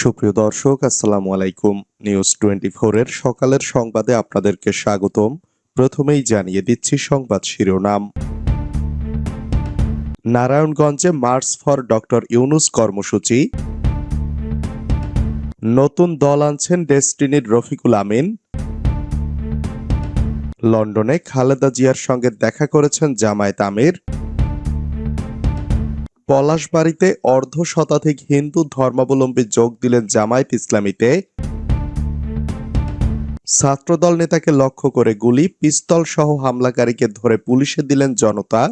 সুপ্রিয় দর্শক, আসসালামু আলাইকুম। নিউজ টোয়েন্টি এর সকালের সংবাদে আপনাদেরকে স্বাগতম। প্রথমেই জানিয়ে দিচ্ছি সংবাদ শিরোনাম। নারায়ণগঞ্জে মার্চ ফর ডক্টর ইউনুস কর্মসূচি। নতুন দল আনছেন ডেস্টিনির রফিকুল আমিন। লন্ডনে খালেদা জিয়ার সঙ্গে দেখা করেছেন জামায়াত আমির। পলাশবাড়িতে অর্ধ শতাধিক হিন্দু ধর্মাবলম্বী যোগ দিলেন জামায়াত ইসলামীতে। ছাত্রদল নেতাকে লক্ষ্য করে গুলি পিস্তল সহ হামলাকারীকে ধরে পুলিশে দিলেন জনতা।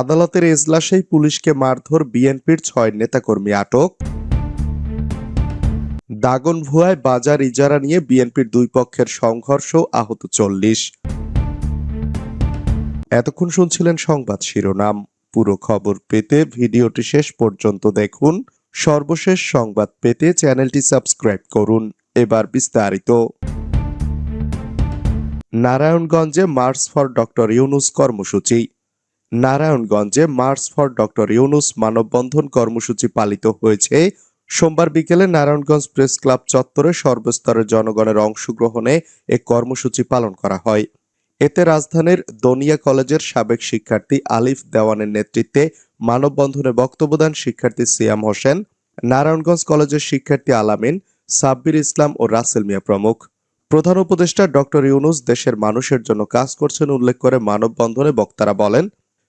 আদালতের এজলাসেই পুলিশকে মারধর বিএনপির ছয় নেতাকর্মী আটক। দাগনভুয়ায় বাজার ইজারা নিয়ে বিএনপির দুই পক্ষের সংঘর্ষ আহত চল্লিশ। এতক্ষণ শুনছিলেন সংবাদ শিরোনাম। পুরো খবর পেতে ভিডিওটি শেষ পর্যন্ত দেখুন। সর্বশেষ সংবাদ পেতে চ্যানেলটি সাবস্ক্রাইব করুন। এবার বিস্তারিত। নারায়ণগঞ্জে মার্চ ফর ডক্টর ইউনুস কর্মসূচি। নারায়ণগঞ্জে মার্চ ফর ডক্টর ইউনুস মানববন্ধন কর্মসূচি পালিত হয়েছে। সোমবার বিকেলে নারায়ণগঞ্জ প্রেস ক্লাব চত্বরে সর্বস্তরের জনগণের অংশগ্রহণে এ কর্মসূচি পালন করা হয়। এতে রাজধানীর দনিয়া কলেজের সাবেক শিক্ষার্থী আলিফ দেওয়ানের নেতৃত্বে মানববন্ধনে বক্তব্য দেন শিক্ষার্থী সিয়াম হোসেন, নারায়ণগঞ্জ কলেজের শিক্ষার্থী আলামিন, সাব্বির ইসলাম ও রাসেল মিয়া প্রমুখ। প্রধান উপদেষ্টা ডক্টর ইউনুস দেশের মানুষের জন্য কাজ করছেন উল্লেখ করে মানববন্ধনে বক্তারা বলেন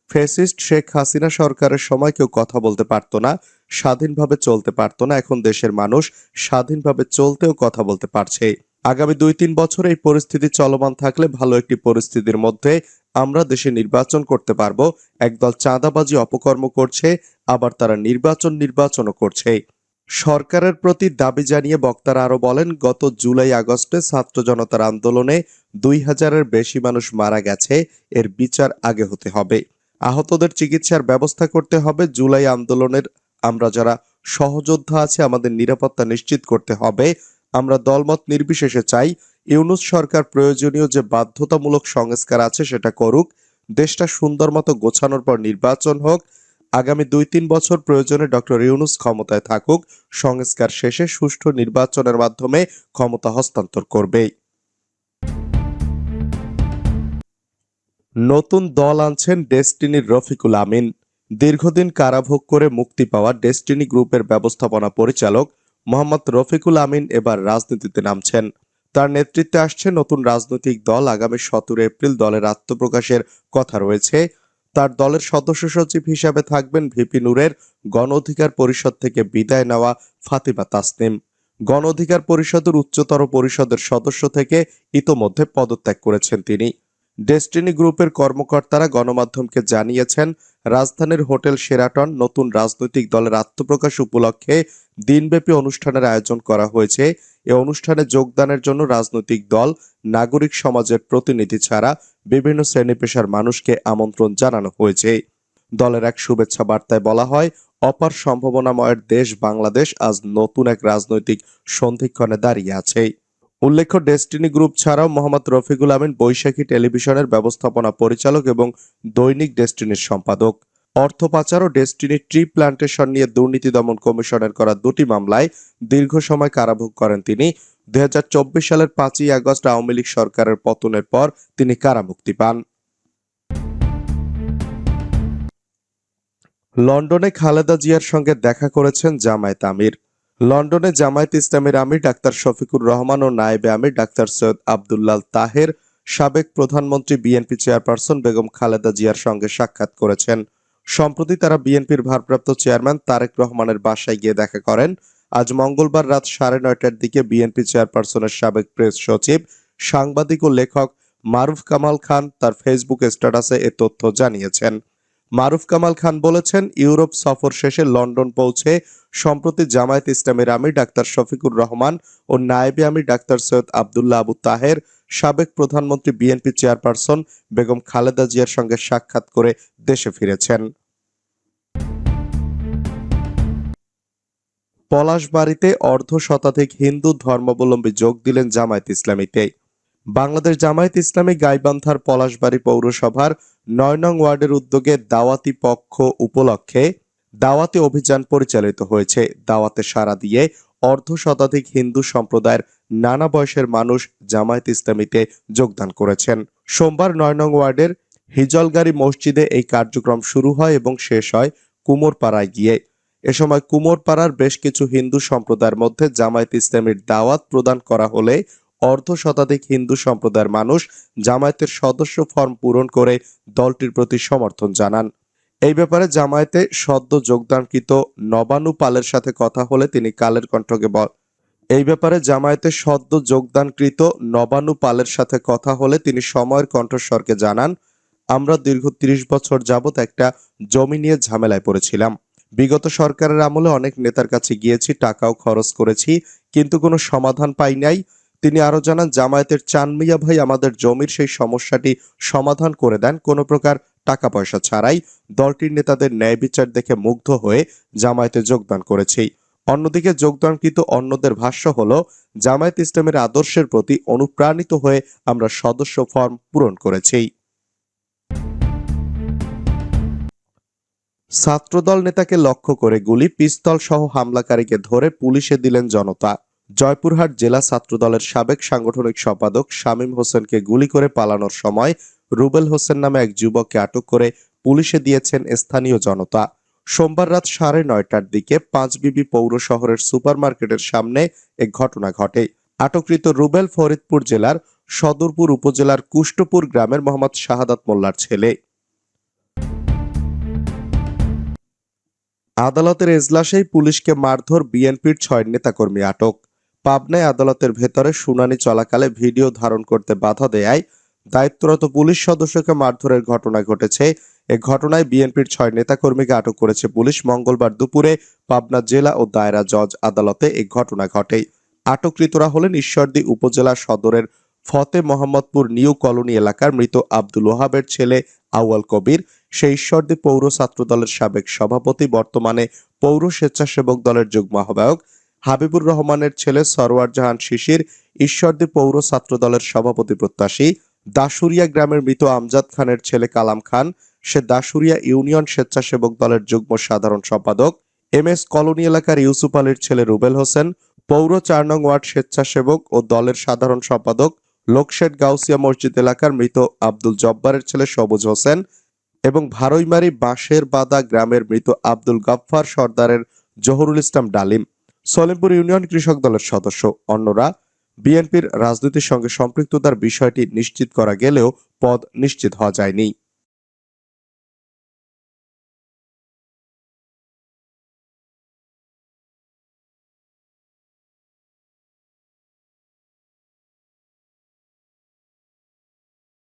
ফেসিস্ট শেখ হাসিনা সরকারের সময় কেউ কথা বলতে পারত না, স্বাধীনভাবে চলতে পারত না, এখন দেশের মানুষ স্বাধীনভাবে চলতেও কথা বলতে পারছে। আগামী দুই তিন বছর এই পরিস্থিতি চলমান থাকলে ভালো একটি পরিস্থিতির মধ্যে আমরা দেশে নির্বাচন করতে পারব। একদল চাঁদাবাজি অপকর্ম করছে, আবার তারা নির্বাচন নির্বাচনও করছে। সরকারের প্রতি দাবি জানিয়ে বক্তারা আরও বলেন, গত জুলাই আগস্টে ছাত্র জনতার আন্দোলনে দুই হাজারের বেশি মানুষ মারা গেছে, এর বিচার আগে হতে হবে। আহতদের চিকিৎসার ব্যবস্থা করতে হবে, জুলাই আন্দোলনের আমরা যারা সহযোদ্ধা আছে, আমাদের নিরাপত্তা নিশ্চিত করতে হবে। আমরা দলমত নির্বিশেষে চাই ইউনুস সরকার প্রয়োজনীয় যে বাধ্যতামূলক সংস্কার আছে সেটা করুক, দেশটা সুন্দর মতো গোছানোর পর নির্বাচন হোক, আগামী দুই তিন বছর প্রয়োজনে ডক্টর ইউনুস ক্ষমতায় থাকুক, সংস্কার শেষে সুষ্ঠু নির্বাচনের মাধ্যমে ক্ষমতা হস্তান্তর করবে নতুন দল আনছেন ডেস্টিনির রফিকুল আমিন। দীর্ঘদিন কারাভোগ করে মুক্তি পাওয়া ডেস্টিনি গ্রুপের ব্যবস্থাপনা পরিচালক মোহাম্মদ রফিকুল আমিন এবার রাজনীতিতে নামছেন। তার নেতৃত্বে আসছে নতুন রাজনৈতিক দল। আগামী সতেরো এপ্রিল দলের আত্মপ্রকাশের কথা রয়েছে। তার দলের সদস্য সচিব হিসাবে থাকবেন ভিপি নূরের। গণ অধিকার পরিষদ থেকে বিদায় নেওয়া ফাতিমা তাসনিম। গণ অধিকার পরিষদের উচ্চতর পরিষদের সদস্য থেকে ইতোমধ্যে পদত্যাগ করেছেন তিনি। ডেস্টিনি গ্রুপের কর্মকর্তারা গণমাধ্যমকে জানিয়েছেন, রাজধানীর হোটেল সেরাটন নতুন রাজনৈতিক দলের আত্মপ্রকাশ উপলক্ষে দিনব্যাপী অনুষ্ঠানের আয়োজন করা হয়েছে। এ অনুষ্ঠানে যোগদানের জন্য রাজনৈতিক দল, নাগরিক সমাজের প্রতিনিধি ছাড়া বিভিন্ন শ্রেণি পেশার মানুষকে আমন্ত্রণ জানানো হয়েছে। দলের এক শুভেচ্ছা বার্তায় বলা হয়, অপার সম্ভাবনাময়ের দেশ বাংলাদেশ আজ নতুন এক রাজনৈতিক সন্ধিক্ষণে দাঁড়িয়ে আছে। উল্লেখ্য ডেস্টিনি গ্রুপ ছাড়াও মোহাম্মদ রফিকুল আমিন বৈশাখী টেলিভিশনের ব্যবস্থাপনা পরিচালক এবং দৈনিক ডেস্টিনির সম্পাদক। অর্থ পাচার ও ডেস্টিনি ট্রি প্ল্যান্টেশন নিয়ে দুর্নীতি দমন কমিশনের করা দুটি মামলায় দীর্ঘ সময় কারাভোগ করেন তিনি। দুই হাজার চব্বিশ সালের পাঁচই আগস্ট আওয়ামী লীগ সরকারের পতনের পর তিনি কারামুক্তি পান। লন্ডনে খালেদা জিয়ার সঙ্গে দেখা করেছেন জামায়াত আমির। লন্ডনে জামায়াত ইসলামের আমির ডাক্তার শফিকুর রহমান ও নায়েবে আমির ডাক্তার সৈয়দ আবদুল্লাল তাহের সাবেক প্রধানমন্ত্রী বিএনপি চেয়ারপারসন বেগম খালেদা জিয়ার সঙ্গে সাক্ষাৎ করেছেন। সম্প্রতি তারা বিএনপির ভারপ্রাপ্ত চেয়ারম্যান তারেক রহমানের বাসায় গিয়ে দেখা করেন। আজ মঙ্গলবার রাত সাড়ে নয়টার দিকে বিএনপি চেয়ারপারসনের সাবেক প্রেস সচিব, সাংবাদিক ও লেখক মারুফ কামাল খান তার ফেসবুক স্ট্যাটাসে এ তথ্য জানিয়েছেন। মারুফ কামাল খান বলেছেন, ইউরোপ সফর শেষে লন্ডন পৌঁছে সম্প্রতি জামায়াত ইসলামের আমির ডাক্তার শফিকুর রহমান ও নায়েবে আমির ডাক্তার সৈয়দ আবদুল্লাহ আবু তাহের, সাবেক প্রধানমন্ত্রী বিএনপি চেয়ারপারসন বেগম খালেদা জিয়ার সঙ্গে সাক্ষাৎ করে দেশে ফিরেছেন। পলাশবাড়িতে অর্ধ শতাধিক হিন্দু ধর্মাবলম্বী যোগ দিলেন জামায়াত ইসলামীতে। বাংলাদেশ জামায়াত ইসলামী গাইবান্ধার পলাশবাড়ি পৌরসভার নয় নং ওয়ার্ডের উদ্যোগে দাওয়াতি পক্ষ উপলক্ষে দাওয়াতে অভিযান পরিচালিত হয়েছে। দাওয়াতে সাড়া দিয়ে অর্ধ শতাধিক হিন্দু সম্প্রদায়ের নানা বয়সের মানুষ জামায়াত ইসলামীতে যোগদান করেছেন। সোমবার নয় নং ওয়ার্ডের হিজলগাড়ি মসজিদে এই কার্যক্রম শুরু হয় এবং শেষ হয় কুমোরপাড়ায় গিয়ে। এ সময় কুমোরপাড়ার বেশ কিছু হিন্দু সম্প্রদায়ের মধ্যে জামায়াত ইসলামীর দাওয়াত প্রদান করা হলে অর্ধ শতাধিক হিন্দু সম্প্রদায়ের মানুষ জামায়াতের সদস্য ফর্ম পূরণ করে দলটির প্রতি সমর্থন জানান। এই ব্যাপারে জামায়াতে সদ্য যোগদানকৃত নবানু পালের সাথে কথা হলে তিনি কালের কণ্ঠকে বল, এই ব্যাপারে জামায়াতে সদ্য যোগদানকৃত নবানু পালের সাথে কথা হলে তিনি সময়ের কণ্ঠস্বরকে জানান, আমরা দীর্ঘ তিরিশ বছর যাবৎ একটা জমি নিয়ে ঝামেলায় পড়েছিলাম। বিগত সরকারের আমলে অনেক নেতার কাছে গিয়েছি, টাকাও খরচ করেছি, কিন্তু কোনো সমাধান পাই নাই। তিনি আরও জানান, জামায়াতের চানমিয়া ভাই আমাদের জমির সেই সমস্যাটি সমাধান করে দেন, কোনো প্রকার টাকা পয়সা ছাড়াই। দলটির নেতাদের ন্যায় বিচার দেখে মুগ্ধ হয়ে জামায়াতে যোগদান করেছি। অন্যদিকে যোগদানকৃত অন্যদের ভাষ্য হলো, জামায়াত ইসলামের আদর্শের প্রতি অনুপ্রাণিত হয়ে আমরা সদস্য ফর্ম পূরণ করেছি। ছাত্রদল নেতাকে লক্ষ্য করে গুলি, পিস্তল সহ হামলাকারীকে ধরে পুলিশে দিলেন জনতা। জয়পুরহাট জেলা ছাত্রদলের সাবেক সাংগঠনিক সম্পাদক শামীম হোসেনকে গুলি করে পালানোর সময় রুবেল হোসেন নামে এক যুবককে আটক করে পুলিশে দিয়েছেন স্থানীয় জনতা। সোমবার রাত সাড়ে নয়টার দিকে পাঁচবিবি পৌর শহরের সুপারমার্কেটের সামনে এক ঘটনা ঘটে। আটককৃত রুবেল ফরিদপুর জেলার সদরপুর উপজেলার কুষ্টপুর গ্রামের মোহাম্মদ শাহাদাত মোল্লার ছেলে। আদালতের এজলাসেই পুলিশকে মারধর বিএনপির ছয় নেতাকর্মী আটক। পাবনায় আদালতের ভেতরে শুনানি চলাকালে ভিডিও ধারণ করতে বাধা দেয় দায়িত্বরত পুলিশ সদস্যকে মারধরের ঘটনা ঘটেছে। এ ঘটনায় বিএনপির ছয় নেতাকর্মীকে আটক করেছে পুলিশ। মঙ্গলবার দুপুরে পাবনা জেলা ও দায়রা জজ আদালতে এই ঘটনা ঘটে। আটককৃতরা হলেন ঈশ্বরদী উপজেলা সদরের ফতে মোহাম্মদপুর নিউ কলোনি এলাকার মৃত আব্দুল ওহাবের ছেলে আউয়াল কবির। সেই ঈশ্বরদী পৌর ছাত্র দলের সাবেক সভাপতি, বর্তমানে পৌর স্বেচ্ছাসেবক দলের যুগ্ম আহ্বায়ক। হাবিবুর রহমানের ছেলে সরওয়ার জাহান শিশির, ঈশ্বরদী পৌর ছাত্র দলের সভাপতি প্রত্যাশী দাসুরিয়া গ্রামের মৃত আমজাদ খানের ছেলে কালাম খান, সে দাসুরিয়া ইউনিয়ন স্বেচ্ছাসেবক দলের যুগ্ম সাধারণ সম্পাদক এম এস কলোনি এলাকার ইউসুফ আলীর ছেলে রুবেল হোসেন, পৌর চার নং ওয়ার্ড স্বেচ্ছাসেবক ও দলের সাধারণ সম্পাদক লোকশেট গাউসিয়া মসজিদ এলাকার মৃত আব্দুল জব্বারের ছেলে সবুজ হোসেন এবং ভারইমারি বাঁশের বাদা গ্রামের মৃত আব্দুল গাফফার সর্দারের জহরুল ইসলাম ডালিম। সলিমপুর ইউনিয়ন কৃষক দলের সদস্য। অন্যরা বিএনপির রাজনীতির সঙ্গে সম্পৃক্ততার বিষয়টি নিশ্চিত করা গেলেও পদ নিশ্চিত হওয়া যায়নি।